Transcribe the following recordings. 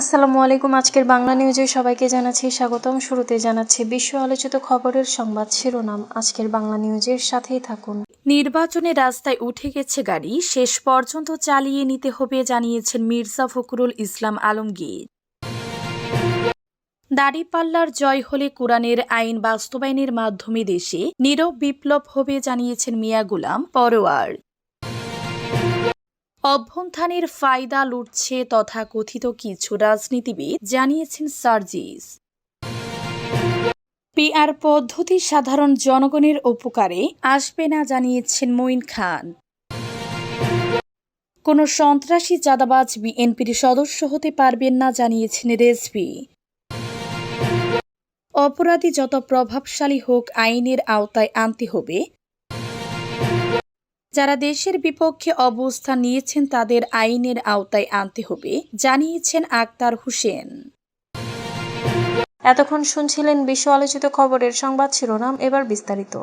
আসসালামু আলাইকুম, আজকের বাংলা নিউজে সবাইকে জানাচ্ছি স্বাগতম। শুরুতে জানাচ্ছি বিশ্ব আলোচিত খবরের সংবাদ শিরোনাম। আজকের বাংলা নিউজের সাথেই থাকুন। নির্বাচনে রাস্তায় উঠে গেছে গাড়ি, শেষ পর্যন্ত চালিয়ে নিতে হবে জানিয়েছেন মির্জা ফখরুল ইসলাম আলমগীর। দাড়িপাল্লার জয় হলে কোরআনের আইন বাস্তবায়নের মাধ্যমে দেশে নীরব বিপ্লব হবে জানিয়েছেন মিয়া গুলাম পরোয়ার। অভ্যন্থানের ফায়দা লুটছে তথা কথিত কিছু রাজনীতিবিদ, জানিয়েছেন সার্জিস। পিআর পদ্ধতি সাধারণ জনগণের উপকারে আসবে না, জানিয়েছেন মঈন খান। কোনো সন্ত্রাসী চাঁদাবাজ বিএনপির সদস্য হতে পারবেন না, জানিয়েছেন রেজভি। অপরাধী যত প্রভাবশালী হোক, আইনের আওতায় আনতে হবে যারা দেশের বিপক্ষে অবস্থান নিয়েছেন, তাদের আইনের আওতায় আনতে হবে, জানিয়েছেন আক্তার হুসেন। এতক্ষণ শুনছিলেন বিশ্ব আলোচিত খবরের সংবাদ শিরোনাম, এবার বিস্তারিত।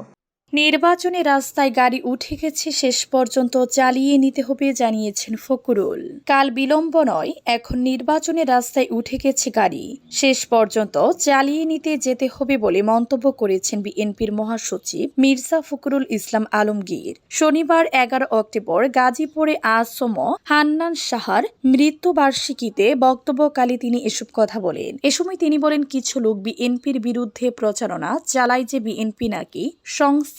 নির্বাচনে রাস্তায় গাড়ি উঠে গেছে, শেষ পর্যন্ত চালিয়ে নিতে হবে জানিয়েছেন ফকরুল কাল বিলম্ব নয়, এখন নির্বাচনে রাস্তায় উঠে গেছে গাড়ি। শেষ পর্যন্ত চালিয়ে নিতে যেতে হবে বলে মন্তব্য করেছেন বিএনপির মহাসচিব মির্জা ফখরুল ইসলাম আলমগীর। শনিবার এগারো অক্টোবর গাজীপুরে আসম হান্নান সাহার মৃত্যুবার্ষিকীতে বক্তব্যকালে তিনি এসব কথা বলেন। এ সময় তিনি বলেন, কিছু লোক বিএনপির বিরুদ্ধে প্রচারণা চালায় যে বিএনপি নাকি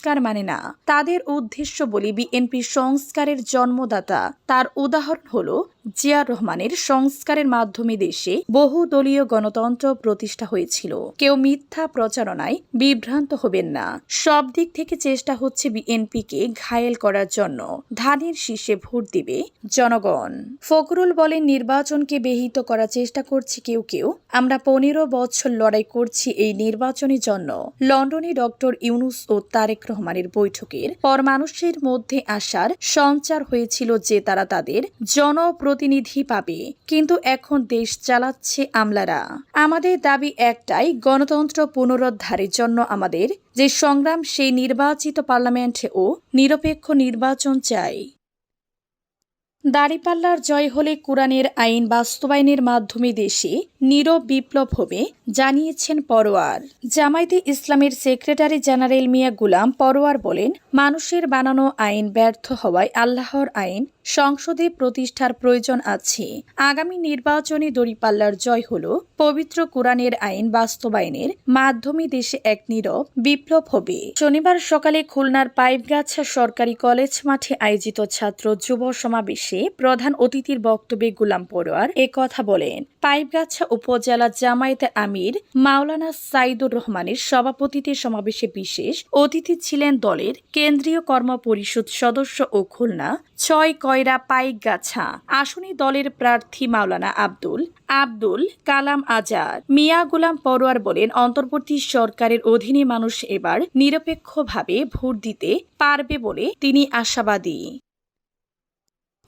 সংস্কার মানে না। তাদের উদ্দেশ্য বলি বিএনপি সংস্কারের জন্মদাতা তার উদাহরণ হল জিয়া রহমানের সংস্কারের মাধ্যমে দেশে বহুদলীয় গণতন্ত্র প্রতিষ্ঠা হয়েছিল। কেউ মিথ্যা প্রচারণায় বিভ্রান্ত হবেন না। সব দিক থেকে চেষ্টা হচ্ছে বিএনপিকে ঘায়েল করার জন্য। ধানের শীর্ষে ভোট দিবে জনগণ। ফখরুল বলেন, নির্বাচনকে বেহিত করার চেষ্টা করছে কেউ কেউ। আমরা পনেরো বছর লড়াই করছি এই নির্বাচনের জন্য। লন্ডনে ডক্টর ইউনুস ও তারেক রহমানের বৈঠকের পর মানুষের মধ্যে আসার সঞ্চার হয়েছিল যে তারা তাদের জনপ্রতিনিধি পাবে। কিন্তু এখন দেশ চালাচ্ছে আমলারা। আমাদের দাবি একটাই, গণতন্ত্র পুনরুদ্ধারের জন্য আমাদের যে সংগ্রাম, সেই নির্বাচিত পার্লামেন্ট ও নিরপেক্ষ নির্বাচন চাই। দাড়িপাল্লার জয় হলে কোরআনের আইন বাস্তবায়নের মাধ্যমে দেশে নীরব বিপ্লব হবে, জানিয়েছেন পরোয়ার। জামায়াতে ইসলামের সেক্রেটারি জেনারেল মিয়া গুলাম পরোয়ার বলেন, মানুষের বানানো আইন ব্যর্থ হওয়ায় আল্লাহর আইন সংসদে প্রতিষ্ঠার প্রয়োজন আছে। আগামী নির্বাচনে দড়িপাল্লার জয় হল পবিত্র কোরআনের আইন বাস্তবায়নের মাধ্যমে দেশে এক নীরব বিপ্লব হবে। শনিবার সকালে খুলনার পাইপগাছা সরকারি কলেজ মাঠে আয়োজিত ছাত্র যুব সমাবেশে প্রধান অতিথির বক্তব্যে গুলাম পড়োয়ার কথা বলেন। পাইপগাছা উপজেলা জামায়াতে আমির মাওলানা সাইদুর রহমানের সভাপতিতে সমাবেশে বিশেষ অতিথি ছিলেন দলের কেন্দ্রীয় কর্ম পরিষদ সদস্য ও খুলনা ছয় কয়রা পাইকগাছা আসনে দলের প্রার্থী মাওলানা আব্দুল আব্দুল কালাম আজাদ। মিয়া গুলাম পরোয়ার বলেন, অন্তর্বর্তী সরকারের অধীনে মানুষ এবার নিরপেক্ষভাবে ভোট দিতে পারবে বলে তিনি আশাবাদী।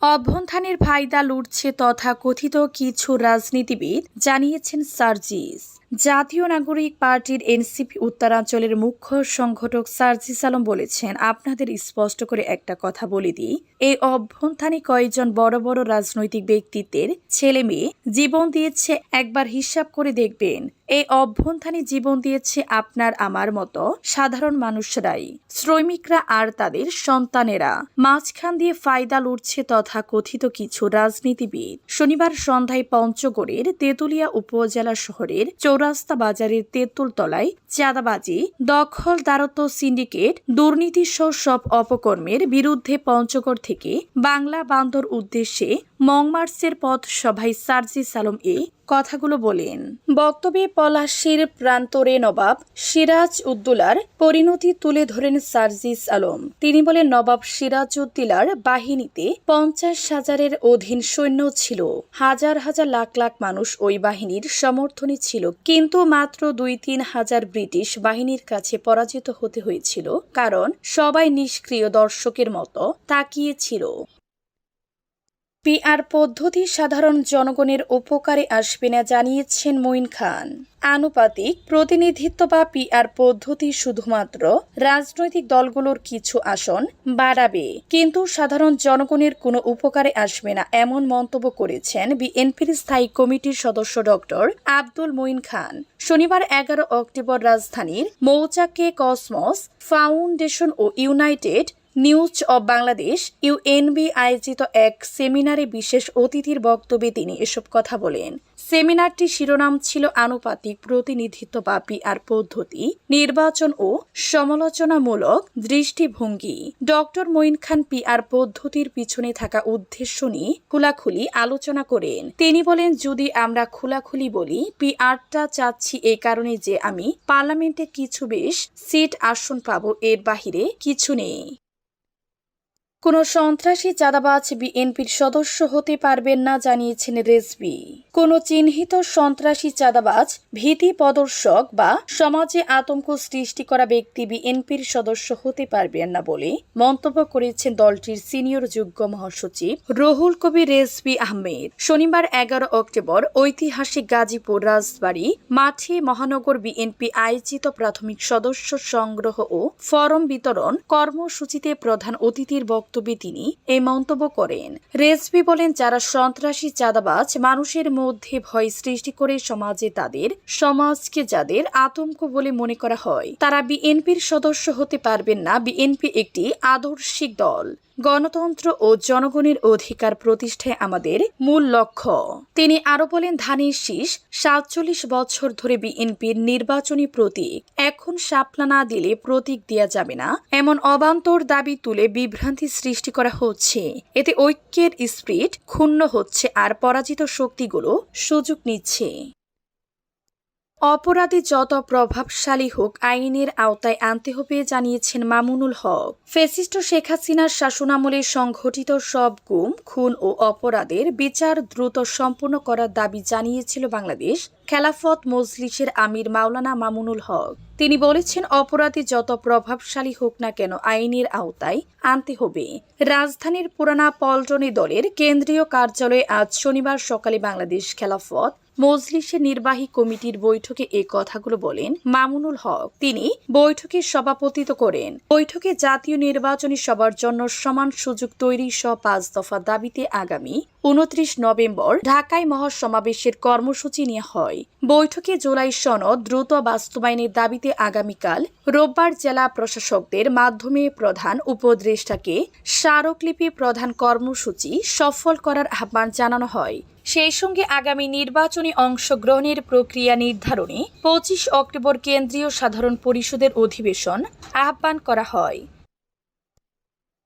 অভ্যন্থানের ফায়দা লুটছে তথা কথিত কিছু রাজনীতিবিদ, জানিয়েছেন সার্জিস। জাতীয় নাগরিক পার্টির এনসিপি উত্তরাঞ্চলের মুখ্য সংগঠক সার্জিস আলম বলেছেন, আপনাদের স্পষ্ট করে একটা কথা বলে দিই, এই অভ্যন্থানে কয়েকজন বড় বড় রাজনৈতিক ব্যক্তিত্বের ছেলে মেয়ে জীবন দিয়েছে, একবার হিসাব করে দেখবেন। এই অভ্যন্থানে জীবন দিয়েছে আপনার আমার মতো সাধারণ মানুষরাই। শ্রমিকরা আর তাদের সন্তানেরা। মাঝখান দিয়ে ফায়দা লুটছে তথা কথিত কিছু রাজনীতিবিদ। শনিবার সন্ধ্যায় পঞ্চগড়ের তেঁতুলিয়া উপজেলা শহরের চৌরাস্তা বাজারের তেঁতুল তলায় চাঁদাবাজি দখলদারত্ব সিন্ডিকেট, দুর্নীতি সহ সব অপকর্মের বিরুদ্ধে পঞ্চগড় থেকে বাংলা বান্দর উদ্দেশ্যে মংমার্চের পথ সভায় সার্জিস আলম এ কথাগুলো বলেন। বক্তব্যে পলাশির প্রান্তরে নবাব সিরাজ উদ্দুলার পরিণতি তুলে ধরেন সার্জিস আলম তিনি বলেন, নবাব সিরাজ উদ্দিলার বাহিনীতে পঞ্চাশ হাজারের অধীন সৈন্য ছিল। হাজার হাজার লাখ লাখ মানুষ ওই বাহিনীর সমর্থনে ছিল। কিন্তু মাত্র দুই তিন হাজার ব্রিটিশ বাহিনীর কাছে পরাজিত হতে হয়েছিল। কারণ সবাই নিষ্ক্রিয় দর্শকের মতো তাকিয়েছিল পিআর পদ্ধতি সাধারণ জনগণের উপকারে আসবে না জানিয়েছেন মঈন খান। আনুপাতিক প্রতিনিধিত্ব বা পিআর পদ্ধতি শুধুমাত্র রাজনৈতিক দলগুলোর কিছু আসন বাড়াবে, কিন্তু সাধারণ জনগণের কোনো উপকারে আসবে না এমন মন্তব্য করেছেন বিএনপির স্থায়ী কমিটির সদস্য ডক্টর আব্দুল মঈন খান। শনিবার এগারো অক্টোবর রাজধানীর মৌচাকে Cosmos Foundation O United News of Bangladesh UNB আয়োজিত এক সেমিনারে বিশেষ অতিথির বক্তব্যে তিনি এসব কথা বলেন। সেমিনারটির শিরোনাম ছিল আনুপাতিক প্রতিনিধিত্ব বা পিআর পদ্ধতি, নির্বাচন ও সমালোচনামূলক দৃষ্টিভঙ্গি। ডক্টর মঈন খান পিআর পদ্ধতির পিছনে থাকা উদ্দেশ্য নিয়ে খোলাখুলি আলোচনা করেন। তিনি বলেন, যদি আমরা খোলাখুলি বলি পিআরটা চাচ্ছি এই কারণে যে আমি পার্লামেন্টে কিছু বেশ সিট আসন পাবো, এর বাহিরে কিছু নেই। কোনো সন্ত্রাসী চাঁদাবাজ বিএনপির সদস্য হতে পারবেন না, জানিয়েছেন রেজবি কোনো চিহ্নিত সন্ত্রাসী চাঁদাবাজ, ভীতি প্রদর্শক বা সমাজে আতঙ্ক সৃষ্টি করা ব্যক্তি বিএনপির সদস্য হতে পারবেন না বলে মন্তব্য করেছেন দলটির সিনিয়র যুগ্ম মহাসচিব রহুল কবি রেজবি আহমেদ। শনিবার এগারো অক্টোবর ঐতিহাসিক গাজীপুর রাজবাড়ী মাঠে মহানগর বিএনপি আয়োজিত প্রাথমিক সদস্য সংগ্রহ ও ফরম বিতরণ কর্মসূচিতে প্রধান অতিথির বক্তব্যে তিনি এই মন্তব্য করেন। রেসপি বলেন, যারা সন্ত্রাসী চাঁদাবাজ, মানুষের মধ্যে ভয় সৃষ্টি করে সমাজে তাদের, সমাজকে যাদের আতঙ্ক বলে মনে করা হয়, তারা বিএনপির সদস্য হতে পারবেন না। বিএনপি একটি আদর্শিক দল। গণতন্ত্র ও জনগণের অধিকার প্রতিষ্ঠায় আমাদের মূল লক্ষ্য। তিনি আরও বলেন, ধানের শীষ সাতচল্লিশ বছর ধরে বিএনপির নির্বাচনী প্রতীক। এখন শাপলা না দিলে প্রতীক দেয়া যাবে না, এমন অবান্তর দাবি তুলে বিভ্রান্তি সৃষ্টি করা হচ্ছে। এতে ঐক্যের স্পিরিট ক্ষুণ্ণ হচ্ছে আর পরাজিত শক্তিগুলো সুযোগ নিচ্ছে। অপরাধী যত প্রভাবশালী হোক, আইনের আওতায় আনতে হবে জানিয়েছেন মামুনুল হক। ফেসিস্ট শেখ হাসিনার শাসনামলে সংঘটিত সব গুম, খুন ও অপরাধের বিচার দ্রুত সম্পূর্ণ করার দাবি জানিয়েছিল বাংলাদেশ। খেলাফত মজলিসের আমির মাওলানা মামুনুল হক। তিনি বলেছেন, অপরাধী যত প্রভাবশালী হোক না কেন আইনের আওতায় আনতে হবে। রাজধানীর পুরানা পল্টনী দলের কেন্দ্রীয় কার্যালয়ে আজ শনিবার সকালে বাংলাদেশ খেলাফত মজলিসের নির্বাহী কমিটির বৈঠকে এ কথাগুলো বলেন মামুনুল হক। তিনি বৈঠকে সভাপতিত্ব করেন। বৈঠকে জাতীয় নির্বাচনী সভার জন্য সমান সুযোগ তৈরি সহ পাঁচ দফা দাবিতে আগামী উনত্রিশ নভেম্বর ঢাকায় মহাসমাবেশের কর্মসূচি নেওয়া হয় বৈঠকে জুলাই সনদ দ্রুত বাস্তবায়নের দাবিতে আগামীকাল রোববার জেলা প্রশাসকদের মাধ্যমে প্রধান উপদেষ্টাকে স্মারকলিপি প্রধান কর্মসূচি সফল করার আহ্বান জানানো হয়। সেই সঙ্গে আগামী নির্বাচনে অংশগ্রহণের প্রক্রিয়া নির্ধারণে পঁচিশ অক্টোবর কেন্দ্রীয় সাধারণ পরিষদের অধিবেশন আহ্বান করা হয়।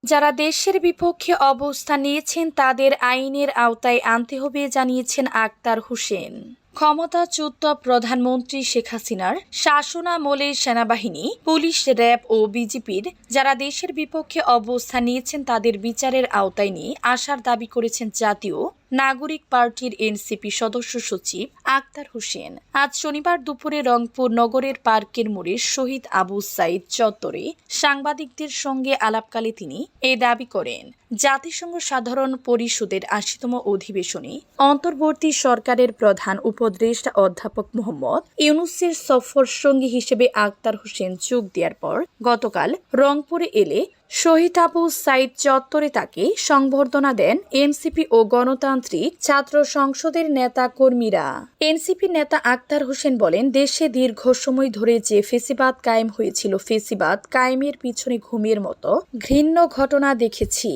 যারা দেশের বিপক্ষে অবস্থান নিয়েছেন তাদের আইনের আওতায় আনতে হবে, জানিয়েছেন আক্তার হোসেন। ক্ষমতাচ্যুত প্রধানমন্ত্রী শেখ হাসিনার শাসনামলে সেনাবাহিনী, পুলিশ, র্যাব ও বিজেপির যারা দেশের বিপক্ষে অবস্থান নিয়েছেন তাদের বিচারের আওতায় নিয়ে আসার দাবি করেছেন জাতীয় নাগরিক পার্টির এনসিপি সদস্য সচিব আক্তার হোসেন। আজ শনিবার দুপুরে রংপুর নগরের পার্কের মোড়ে শহীদ আবু সাইদ চত্বরে সাংবাদিকদের সঙ্গে আলাপকালে তিনি এ দাবি করেন, জাতিসংঘ সাধারণ পরিষদের আশিতম অধিবেশনে অন্তর্বর্তী সরকারের প্রধান উপদেষ্টা অধ্যাপক মোহাম্মদ ইউনুসের সফর সঙ্গী হিসেবে আক্তার হোসেন যোগ দেওয়ার পর গতকাল রংপুরে এলে শহীদ আবু সাইদ চত্বরে তাকে সংবর্ধনা দেন এনসিপি ও গণতান্ত্রিক ছাত্র সংসদের নেতা কর্মীরা। এনসিপি নেতা আক্তার হোসেন বলেন, দেশে দীর্ঘ সময় ধরে যে ফেসিবাদ কায়েম হয়েছিল, ফেসিবাদ কায়েমের পিছনে ঘুমের মতো ঘৃণ্য ঘটনা দেখেছি।